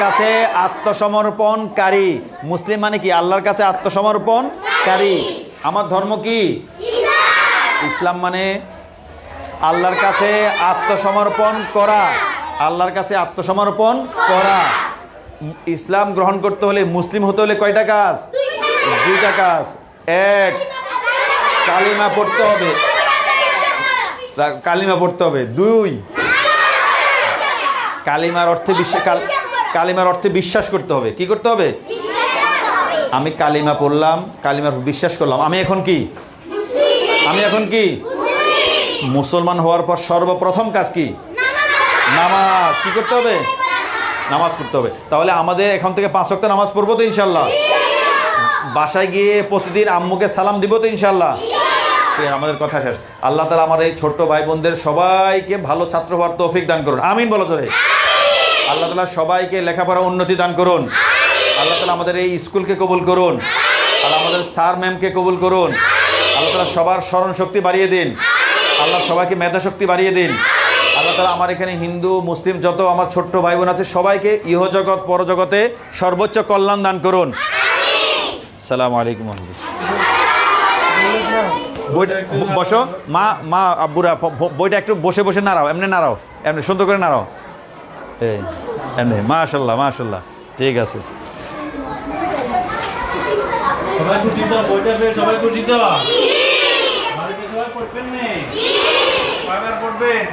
কাছে আত্মসমর্পণকারী। মুসলিম মানে কি? আল্লাহর কাছে আত্মসমর্পণকারী। আমার ধর্ম কি? ইসলাম। মানে আল্লাহর কাছে আত্মসমর্পণ করা। আল্লাহর কাছে আত্মসমর্পণ করা। ইসলাম গ্রহণ করতে হলে মুসলিম হতে হলে কয়টা কাজ? দুইটা কাজ। এক কালিমা পড়তে হবে। কালিমা পড়তে হবে। দুই কালিমার অর্থে বিশ্বাস কালিমার অর্থে বিশ্বাস করতে হবে। কি করতে হবে? আমি কালিমা পড়লাম, কালিমার বিশ্বাস করলাম। আমি এখন কি? আমি এখন কি? মুসলমান হওয়ার পর সর্বপ্রথম কাজ কি? নামাজ। কি করতে হবে? নামাজ পড়তে হবে। তাহলে আমাদের এখন থেকে পাঁচ ওয়াক্ত নামাজ পড়ব তো ইনশাল্লাহ বাসায় গিয়ে প্রতিদিন আম্মুকে সালাম দিব তো ইনশাল্লাহ আমাদের কথা শেষ। আল্লাহ তালা আমার এই ছোট্ট ভাই বোনদের সবাইকে ভালো ছাত্র হওয়ার তৌফিক দান করুন। আমিন বলো জোরে। আল্লাহ তালা সবাইকে লেখাপড়া উন্নতি দান করুন। আল্লাহ তালা আমাদের এই স্কুলকে কবুল করুন। আল্লাহ আমাদের স্যার ম্যামকে কবুল করুন। আল্লাহ তালা সবার স্মরণ শক্তি বাড়িয়ে দিন। আল্লাহ সবাইকে মেধা শক্তি বাড়িয়ে দিন। আল্লাহ তালা আমার এখানে হিন্দু মুসলিম যত আমার ছোট্ট ভাই বোন আছে সবাইকে ইহজগৎ পরজগতে সর্বোচ্চ কল্যাণ দান করুন। সালাম আলাইকুম বসো। মা মা আব্বুরা বইটা একটু বসে বসে নাড়াও। এমনি নাড়াও। এমনি সুন্দর করে নাড়াও। এই এমনি মাশাল্লাহ মাশাল্লাহ ঠিক আছে। সবাই খুশি তো? বইটা পেয়ে সবাই খুশি তো? বাড়িতে সবাই পড়বেন নে? পড়বেন?